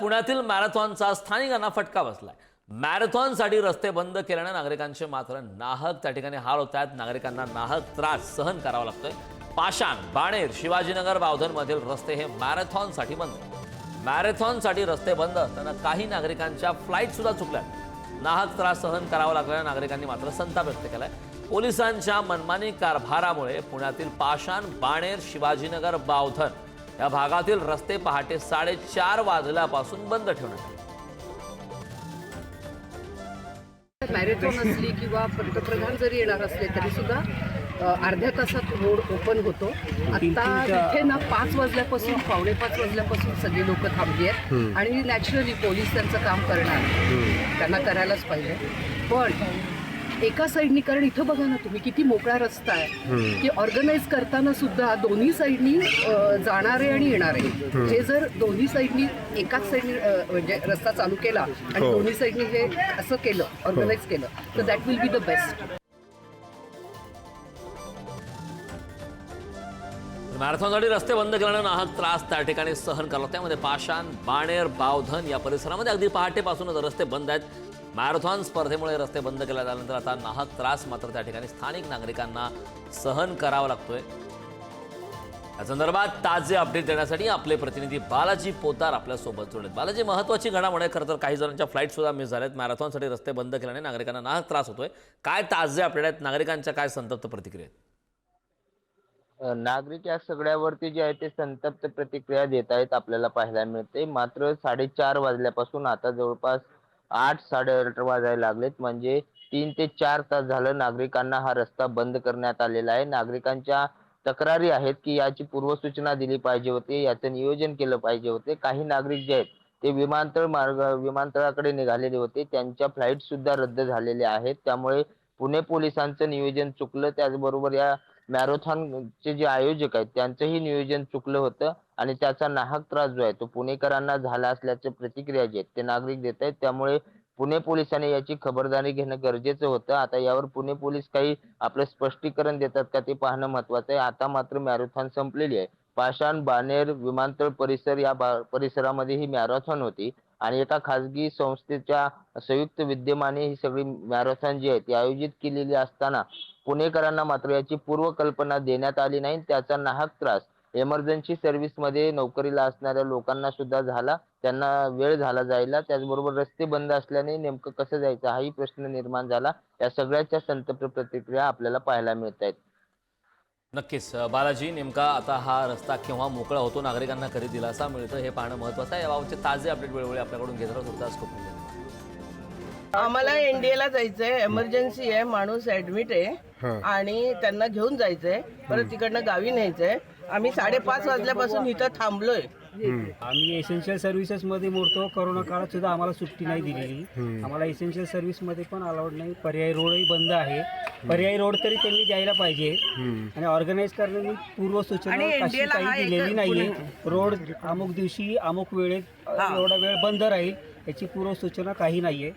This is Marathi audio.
पुण्यातील मॅरेथॉनचा स्थानिकांना फटका बसलाय. मॅरेथॉनसाठी रस्ते बंद केल्याने नागरिकांचे मात्र नाहक त्या ठिकाणी हाल होत आहेत नागरिकांना नाहक त्रास सहन करावा लागतोय. पाषाण बाणेर शिवाजीनगर बावधनमधील रस्ते हे मॅरेथॉनसाठी बंद. मॅरेथॉनसाठी रस्ते बंद असताना काही नागरिकांच्या फ्लाईट सुद्धा चुकल्या नाहक त्रास सहन करावा लागलेल्या नागरिकांनी मात्र संताप व्यक्त केलाय. पोलिसांच्या मनमानी कारभारामुळे पुण्यातील पाषाण बाणेर शिवाजीनगर बावधन या भागातील रस्ते पहाटे साडेचार वाजल्यापासून बंद ठेवण्यात आले. मॅरेथॉन असली किंवा पंतप्रधान जरी येणार असले तरी सुद्धा अर्ध्या तासात रोड ओपन होतो. आता इथे ना पाच वाजल्यापासून पावणे पाच वाजल्यापासून सगळी लोक थांबली आहेत आणि नॅचरली पोलीस त्यांचं काम करणार. त्यांना करायलाच पाहिजे. पण एका साईडनी कारण इथं बघा ना तुम्ही किती मोकळा रस्ता आहे. की ऑर्गनाईज करताना सुद्धा दोन्ही साईडनी जाणारे आणि येणारे. जे जर दोन्ही साईडनी एकाच साईडनी म्हणजे रस्ता चालू केला आणि दोन्ही साईडनी हे असं केलं ऑर्गनाईज केलं तर that will be the best मॅरेथॉनसाठी रस्ते बंद केल्यानं नाहक त्रास त्या ठिकाणी सहन करावा त्यामध्ये पाषाण बाणेर बावधन या परिसरामध्ये अगदी पहाटेपासूनच रस्ते बंद आहेत. मॅरेथॉन स्पर्धेमुळे रस्ते बंद केल्यानंतर आता नाहक त्रास मात्र त्या ठिकाणी स्थानिक नागरिकांना सहन करावा लागतोय. या संदर्भात ताजे अपडेट देण्यासाठी आपले प्रतिनिधी बालाजी पोतार आपल्यासोबत जोडलेत. बालाजी महत्वाची घडामोड आहे. खरं तर काही जणांच्या फ्लाईट सुद्धा मिस झाल्यात मॅरेथॉनसाठी रस्ते बंद केल्याने नागरिकांना नाहक त्रास होतोय. काय ताजे अपडेट आहेत? नागरिकांच्या काय संतप्त प्रतिक्रिया नागरिक या सगळ्यावरती जे आहे ते संतप्त प्रतिक्रिया देत आहेत आपल्याला पाहायला मिळते. मात्र साडेचार वाजल्यापासून आता जवळपास आठ साडेआठ वाजायला लागलेत. म्हणजे तीन ते चार तास झालं नागरिकांना हा रस्ता बंद करण्यात आलेला आहे. नागरिकांच्या तक्रारी आहेत की याची पूर्वसूचना दिली पाहिजे होती याचं नियोजन केलं पाहिजे होते. काही नागरिक जे आहेत ते विमानतळ मार्ग विमानतळाकडे निघालेले होते. त्यांच्या फ्लाईट सुद्धा रद्द झालेल्या आहेत. त्यामुळे पुणे पोलिसांचं नियोजन चुकलं. त्याचबरोबर या मॅरेथॉनचे जे आयोजक आहेत त्यांचंही नियोजन चुकलं होतं आणि त्याचा नाहक त्रास जो आहे तो पुणेकरांना झाला असल्याचे प्रतिक्रिया जे आहेत ते नागरिक देत आहेत. त्यामुळे पुणे पोलिसांनी याची खबरदारी घेणं गरजेचं होतं. आता यावर पुणे पोलीस काही आपलं स्पष्टीकरण देतात का ते पाहणं महत्वाचं आहे. आता मात्र मॅरेथॉन संपलेली आहे. पाषाण बानेर विमानतळ परिसर या बा- परिसरामध्ये ही मॅरेथॉन होती. आणि एका खासगी संस्थेच्या संयुक्त विद्यमाने ही सगळी मॅरेथॉन जी आहे ती आयोजित केलेली असताना पुणेकरांना मात्र याची पूर्वकल्पना देण्यात आली नाही. त्याचा नाहक त्रास एमर्जन्सी सर्व्हिसमध्ये नोकरीला असणाऱ्या लोकांना सुद्धा झाला. त्यांना वेळ झाला जायला. त्याचबरोबर रस्ते बंद असल्याने नेमकं कसं जायचं हाही प्रश्न निर्माण झाला. या सगळ्याच्या संतप्त प्रतिक्रिया आपल्याला पाहायला मिळत आहेत नक्कीच. बालाजी नेमका आता हा रस्ता केव्हा मोकळा होतो नागरिकांना कधी दिलासा मिळतो हे पाहणं महत्वाचं आहे. याबाबतचे ताजे अपडेट वेळोवेळी आपल्याकडून घेत राहत होता खूप धन्यवाद. आम्हाला एनडीएला जायचंय एमर्जन्सी आहे माणूस ऍडमिट आहे आणि त्यांना घेऊन जायचंय. परत तिकडनं गावी न्यायचंय. आम्ही साडेपाच वाजल्यापासून इथं थांबलोय. आम्ही एसेन्शियल सर्व्हिसेस मध्ये मोडतो. करोना काळात सुद्धा आम्हाला सुट्टी नाही दिलेली. आम्हाला एसेन्शियल सर्व्हिसमध्ये पण अलाउड नाही. पर्यायी रोडही बंद आहे. पर्यायी रोड तरी त्यांनी द्यायला पाहिजे. आणि ऑर्गनाईज करण्यानी पूर्व सूचना कशी हा काही दिलेली नाहीये. रोड अमुक दिवशी अमुक वेळेत एवढा वेळ बंद राहील. याची पूर्व सूचना काही नाहीये.